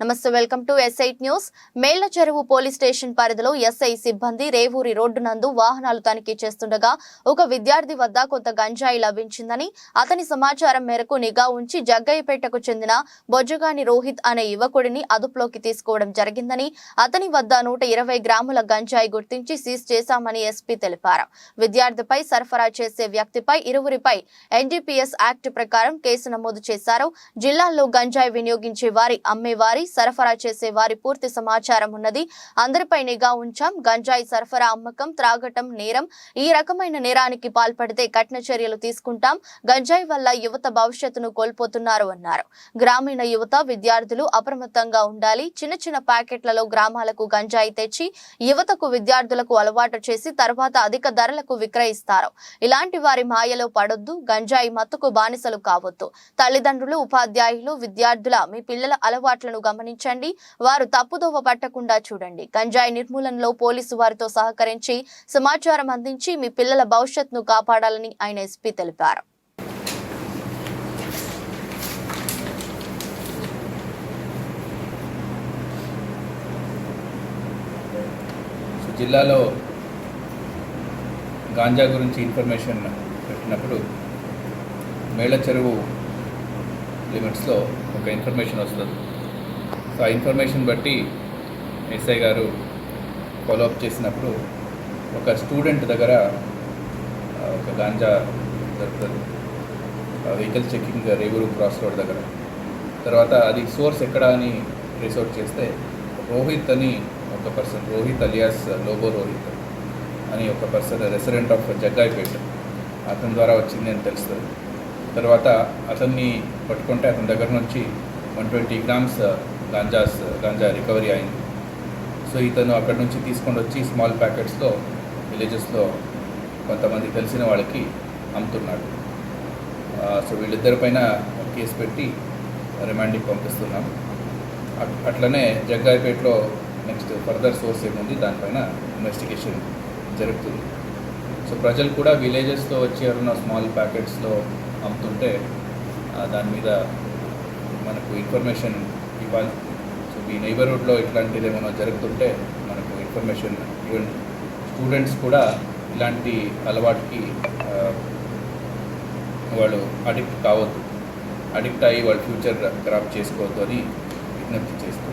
నమస్తే welcome to SIT news Mella Cheruvu police station పరిధిలో SI సిబ్బంది రేవూరి రోడ్డు నందు వాహనాలు తనిఖీ చేస్తుండగా ఒక విద్యార్థి వద్ద కొంత గంజాయి లభించిందని అతని సమాచారం మేరకు నిఘా ఉంచి జగ్గయ్యపేటకు చెందిన బొజ్జగాని రోహిత్ అనే యువకుడిని అదుపులోకి తీసుకోవడం జరిగిందని అతని వద్ద నూట ఇరవై గ్రాముల గంజాయి గుర్తించి సీజ్ చేశామని ఎస్పీ తెలిపారు. విద్యార్థిపై సరఫరా చేసే వ్యక్తిపై ఇరువురిపై ఎన్డీపీఎస్ యాక్ట్ ప్రకారం కేసు నమోదు చేశారు. జిల్లాల్లో గంజాయి వినియోగించే వారి అమ్మేవారి సరఫరా చేసే వారి పూర్తి సమాచారం ఉన్నది. అందరిపై నిఘా ఉంచాం. గంజాయి సరఫరా అమ్మకం త్రాగటం నేరం ఈ రకమైన నేరానికి పాల్పడితే కఠిన చర్యలు తీసుకుంటాం. గంజాయి వల్ల యువత భవిష్యత్తును కోల్పోతున్నారు అన్నారు. గ్రామీణ యువత విద్యార్థులు అప్రమత్తంగా ఉండాలి. చిన్న చిన్న ప్యాకెట్లలో గ్రామాలకు గంజాయి తెచ్చి యువతకు విద్యార్థులకు అలవాటు చేసి తర్వాత అధిక ధరలకు విక్రయిస్తారు. ఇలాంటి వారి మాయలో పడొద్దు. గంజాయి మత్తుకు బానిసలు కావద్దు. తల్లిదండ్రులు ఉపాధ్యాయులు విద్యార్థుల మీ పిల్లల అలవాట్లను గమనించండి. వారు తప్పుదోవ పట్టకుండా చూడండి. గంజాయి నిర్మూలనలో పోలీసు వారితో సహకరించి సమాచారం అందించి మీ పిల్లల భవిష్యత్ను కాపాడాలని ఆయన ఎస్పీ తెలిపారు. జిల్లాలో గాంజా గురించి ఇన్ఫర్మేషన్ పెట్టినప్పుడు మేళ చెరువు లిమిట్స్లో ఒక ఇన్ఫర్మేషన్ వస్తుంది. సో ఆ ఇన్ఫర్మేషన్ బట్టి ఎస్ఐ గారు ఫాలోఅప్ చేసినప్పుడు ఒక స్టూడెంట్ దగ్గర ఒక గాంజా దొరుకుతుంది vehicle checking Revuru cross road దగ్గర. తర్వాత అది సోర్స్ ఎక్కడ అని ట్రేస్ చేస్తే రోహిత్ అని ఒక పర్సన్ రోహిత్ అలియాస్ లోబో రోహిత్ అని ఒక పర్సన్ రెసిడెంట్ ఆఫ్ జగ్గాయిపేట. అతని ద్వారా వచ్చింది అని తెలుస్తుంది. తర్వాత అతన్ని పట్టుకుంటే అతని దగ్గర నుంచి one twenty grams ganjas ganja recovery అయింది. సో ఇతను అక్కడ నుంచి తీసుకొని వచ్చి స్మాల్ ప్యాకెట్స్లో విలేజెస్లో కొంతమంది తెలిసిన వాళ్ళకి అమ్ముతున్నాడు. సో వీళ్ళిద్దరి పైన కేసు పెట్టి రిమాండింగ్ పంపిస్తున్నాం. అట్- అట్లనే జగ్గాయిపేటలో నెక్స్ట్ ఫర్దర్ సోర్స్ ఏముంది దానిపైన ఇన్వెస్టిగేషన్ జరుగుతుంది. సో ప్రజలు కూడా విలేజెస్లో వచ్చి స్మాల్ ప్యాకెట్స్లో అమ్ముతుంటే దాని మీద మనకు ఇన్ఫర్మేషన్ ఇవ్వాలి. సో మీ నైబర్హుడ్లో ఇట్లాంటిది ఏమైనా జరుగుతుంటే మనకు ఇన్ఫర్మేషన్ ఈవెన్ స్టూడెంట్స్ కూడా ఇలాంటి అలవాటుకి వాళ్ళు అడిక్ట్ కావద్దు. అడిక్ట్ అయ్యి వాళ్ళ ఫ్యూచర్ ఖరాబ్ చేసుకోవద్దు అని విజ్ఞప్తి చేస్తూ